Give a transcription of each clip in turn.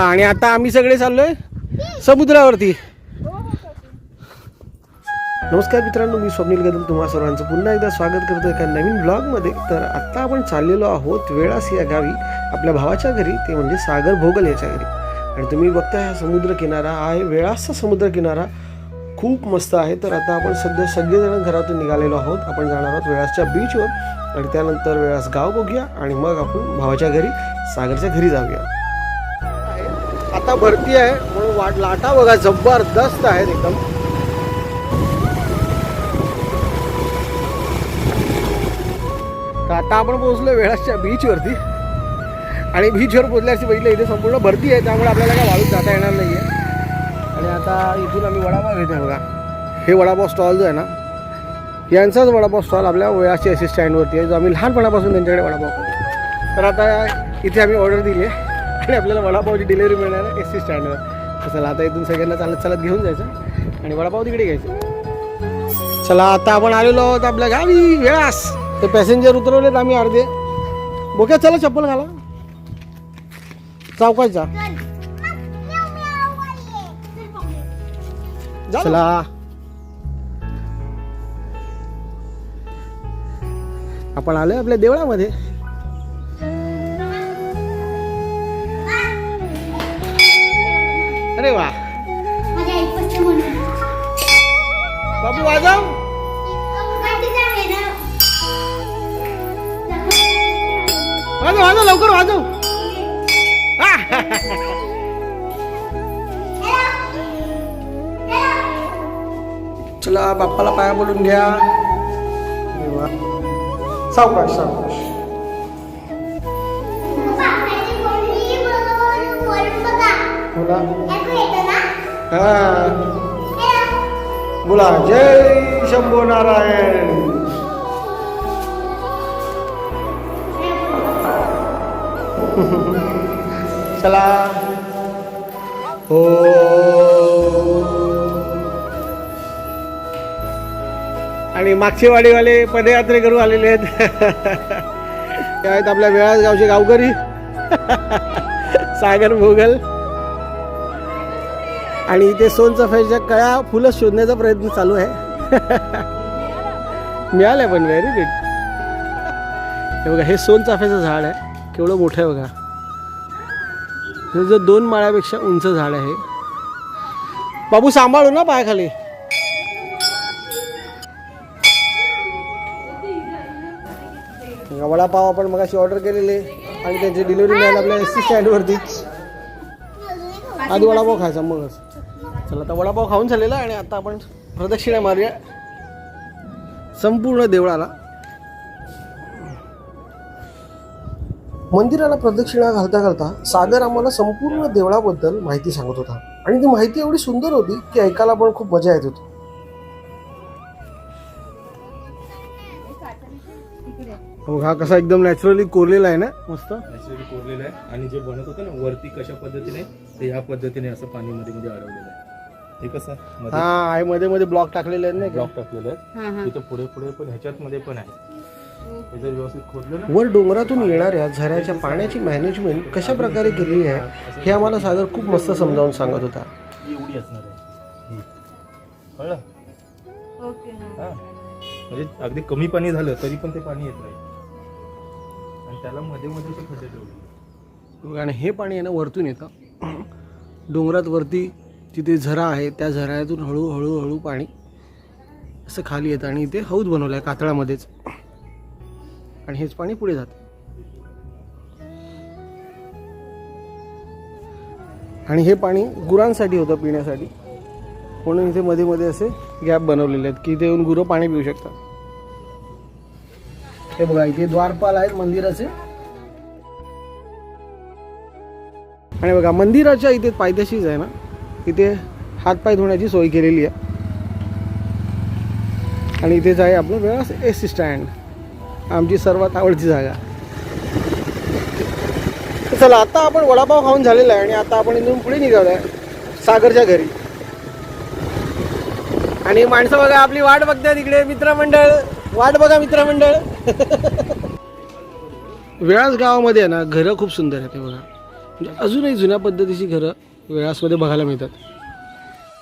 आणि आता आम्ही सगळे चाललोय समुद्रावरती. नमस्कार मित्रांनो मी स्वप्नील कदम तुम्हा सर्वांचं पुन्हा एकदा स्वागत करतो एका नवीन ब्लॉगमध्ये तर आत्ता आपण चाललेलो आहोत वेळास या गावी आपल्या भावाच्या घरी ते म्हणजे सागर भोगल याच्या घरी. आणि तुम्ही बघता हा समुद्र किनारा आहे वेळासचा समुद्र किनारा. खूप मस्त आहे. तर आता आपण सध्या सगळेजण घरातून निघालेलो आहोत. आपण जाणार आहोत वेळासच्या बीचवर आणि त्यानंतर वेळास गाव बघूया. आणि मग आपण भावाच्या घरी सागरच्या घरी जाऊया. आता भरती आहे. म्हणून वाट लाटा बघा जबरदस्त आहेत एकदम. तर आता आपण पोहोचलो वेळाच्या बीचवरती आणि बीचवर पोचल्याची पहिले इथे संपूर्ण भरती आहे त्यामुळे आपल्याला काय वाळूत जाता येणार नाही आहे आणि आता इथून आम्ही वडापाव घेतो बघा. हे वडापाव स्टॉल जो आहे ना यांचाच वडापाव स्टॉल आपल्या वेळाची अशी स्टँडवरती आहे जो आम्ही लहानपणापासून त्यांच्याकडे वडापाव खातो. तर आता इथे आम्ही ऑर्डर दिली आहे. आणि आपल्याला वडापावची डिलिव्हरी मिळणार आहे एस सी स्टँडवर तर चला आता इथून सगळ्यांना चालत चालत घेऊन जायचं आणि वडापाव तिकडे घ्यायचं. चला आता आपण आलेलो आहोत आपल्या गावी वेळास. ते पॅसेंजर उतरवलेत आम्ही अर्धे. बोक्या चला चप्पल घाला. चौकायचा चला. आपण आलोय आपल्या देवळामध्ये. अरे वा. बाबू वाजव गाडीचं आहे ना. वाजव वाजव लवकर वाजव. हा! चला बाप्पाला पाया पडून घ्या. सावकाश सावकाश. बोला हा. बोला जय शंभो नारायण. चला. हो. आणि मागचे वाडीवाले पदयात्रे करू आलेले आहेत. आपल्या वेळास गावचे गावकरी. सागर भोगल. आणि इथे सोनचाफ्याच्या कळ्या फुलं शोधण्याचा प्रयत्न चालू आहे. मिळाल्या पण व्हेरी गुड हे बघा हे सोनचाफ्याचं झाड आहे. केवढं मोठं आहे बघा. हे जर दोन माळ्यापेक्षा उंच झाड आहे बाबू सांभाळू ना पायाखाली. वडापाव आपण मगाशी ऑर्डर केलेले आणि त्यांची डिलिव्हरी मिळाली आपल्या एस सी स्टँडवरती आधी वडापाव खायचा मगच. चला आता वडापाव खाऊन झालेला आणि आता आपण प्रदक्षिणा मारूया. संपूर्ण देवळाला. मंदिराला प्रदक्षिणा घालता घालता सागर आम्हाला संपूर्ण देवळाबद्दल माहिती सांगत होता. आणि ती माहिती एवढी सुंदर होती की ऐकायला पण खूप मजा येत होती. हो, हा कसा एकदम नॅचरली कोरलेला आहे ना? मस्त. नॅचरली कोरलेला आहे. आणि जे बनत होतं ना वरती कशा पद्धतीने ते ह्या पद्धतीने असं पाणी मध्ये मध्ये म्हणजे अडवलेलं आहे. हे कसं मध्ये हा आहे मध्ये मध्ये ब्लॉक टाकलेले आहेत नाही का? ब्लॉक टाकलेलं आहे तिथं पुढे पुढे पण ह्याच्यात मध्ये पण आहे. हे जर व्यवस्थित खोदलं ना वर डोंगरातून येणाऱ्या झऱ्याच्या पाण्याची मॅनेजमेंट कशा प्रकारे केलेली आहे हे आम्हाला सागर खूप मस्त समजावून सांगत होता. ही एवढी असणार आहे. ही. कळलं? हा. म्हणजे अगदी कमी पाणी झालं तरी पण ते पाणी येत राहील आणि त्याला मध्ये मध्ये ते खड्डे ठेवले. आणि हे पाणी आहे ना वरतून येतं. डोंगरात वरती तिथे झरा आहे त्या झऱ्यातून हळूहळू हळू पाणी असं खाली येतं आणि इथे हौद बनवलं आहे कातळामध्येच. आणि हेच पाणी पुढे जातं. आणि हे पाणी गुरांसाठी होतं पिण्यासाठी. म्हणून इथे मध्ये मध्ये असे गॅप बनवलेले आहेत की इथे येऊन गुरं पाणी पिऊ शकतात. हे बघा इथे द्वारपाल आहेत मंदिराचे. आणि बघा मंदिराच्या इथे पायथ्याशीच आहे ना? इथे हातपाय धुण्याची सोय केलेली आहे. आणि इथेच आहे आपलं वेळास एस सी स्टँड. आमची सर्वात आवडती जागा. चला आता आपण वडापाव खाऊन झालेला आहे आणि आता आपण इथून पुढे निघालो आहे सागरच्या घरी. आणि माणसं बघा आपली वाट बघते तिकडे मित्रमंडळ. वाट बघा मित्रमंडळ. वेळाच गावामध्ये आहे ना घरं खूप सुंदर आहे ते बघा. म्हणजे अजूनही जुन्या पद्धतीची घरं वेळासमध्ये बघायला मिळतात.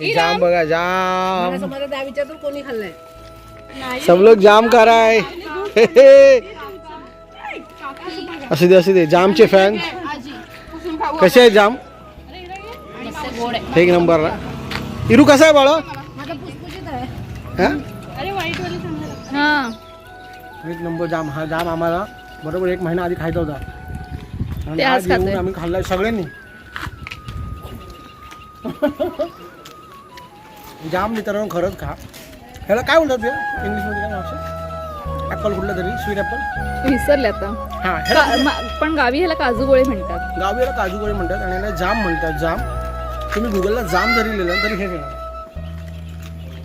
हे जाम बघा जाम. कोणी खाल्लंय. सब लोग जाम खा रहा है असू दे असू दे जामचे फॅन कसे आहे जाम? एक नंबर. इरू कसा आहे बाळा? हा? एक नंबर जाम. हा जाम आम्हाला बरोबर एक महिना आधी खायचा होता. आणि आज येऊन. आम्ही खाल्लाय सगळ्यांनी. जाम मित्रांनो खरंच खा. ह्याला काय बोलतात ते इंग्लिशमध्ये काय नाव ॲपल कुठलं तरी? Sweet apple? विसरले आता. हां ह्याला का- मा- पण गावी ह्याला काजू गोळे म्हणतात. गावी याला काजू गोळे म्हणतात आणि याला जाम म्हणतात जाम. तुम्ही गुगलला जाम जरी लिहिलं तरी हे घेणार.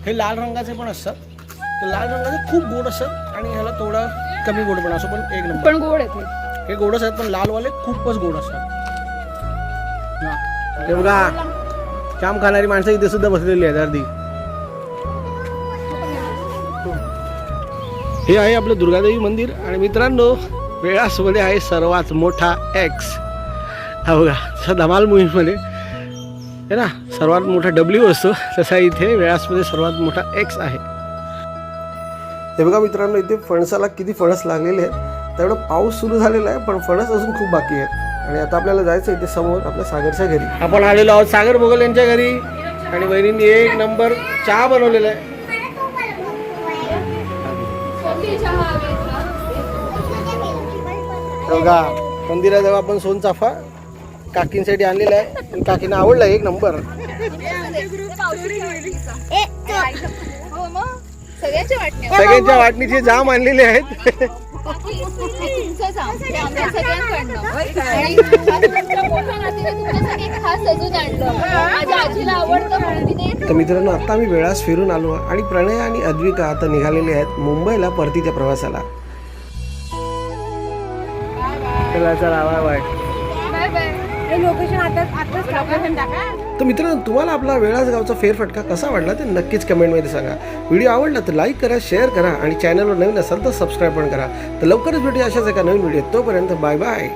हे लाल रंगाचे पण असतात. ते लाल रंगाचे खूप गोड असतात आणि ह्याला थोडं कमी गोड पण असं पण एक नंबर. पण गोड आहेत हे. गोडच आहेत पण लालवाले खूपच गोड असतात. हा. हे बघा. काम खाणारी माणसं इथे सुद्धा बसलेली आहेत अर्धी. हे आहे आपलं दुर्गादेवी मंदिर. आणि मित्रांनो वेळासमध्ये आहे सर्वात मोठा एक्स हा बघा धमाल मूवीमध्ये आहे ना सर्वात मोठा डब्ल्यू असतो तसा इथे वेळासमध्ये सर्वात मोठा एक्स आहे. हे बघा मित्रांनो इथे फणसाला किती फणस लागलेले आहेत. तेवढं पाऊस सुरू झालेला आहे पण फणस अजून खूप बाकी आहेत. आणि आता आपल्याला जायचं इथे समोर आपल्या सागरच्या घरी. आपण आलेलो आहोत सागर भोगल यांच्या घरी. आणि बहिणींनी एक नंबर चहा बनवलेला आहे. हे बघा मंदिराजवळ आपण सोनचाफा काकींसाठी आणलेला आहे. आणि काकींना आवडला एक नंबर. सगळ्यांच्या वाटणीचे जाम आणलेले आहेत. आमच्या सगळ्यांकडनं आणि तुमच्या मोठ्या नातीने तुमच्यासाठी खास सजून आणलं माझ्या आजीला आवडतं म्हणून तिने तर मित्रांनो आता आम्ही वेळास फिरून आलो आणि प्रणय आणि अद्विका आता निघालेले आहेत मुंबईला परतीच्या प्रवासाला. चला चला बाय हे लोकेशन आता आताच लोकेशन टाका. तर मित्रांनो तुम्हाला आपला वेळास गावचा फेरफटका कसा वाटला ते नक्कीच कमेंटमध्ये सांगा. व्हिडिओ आवडला तर लाईक करा शेअर करा आणि चॅनलवर नवीन असाल तर सबस्क्राईब पण करा. तर लवकरच भेटूया अशाच एका नवीन व्हिडिओ तोपर्यंत बाय बाय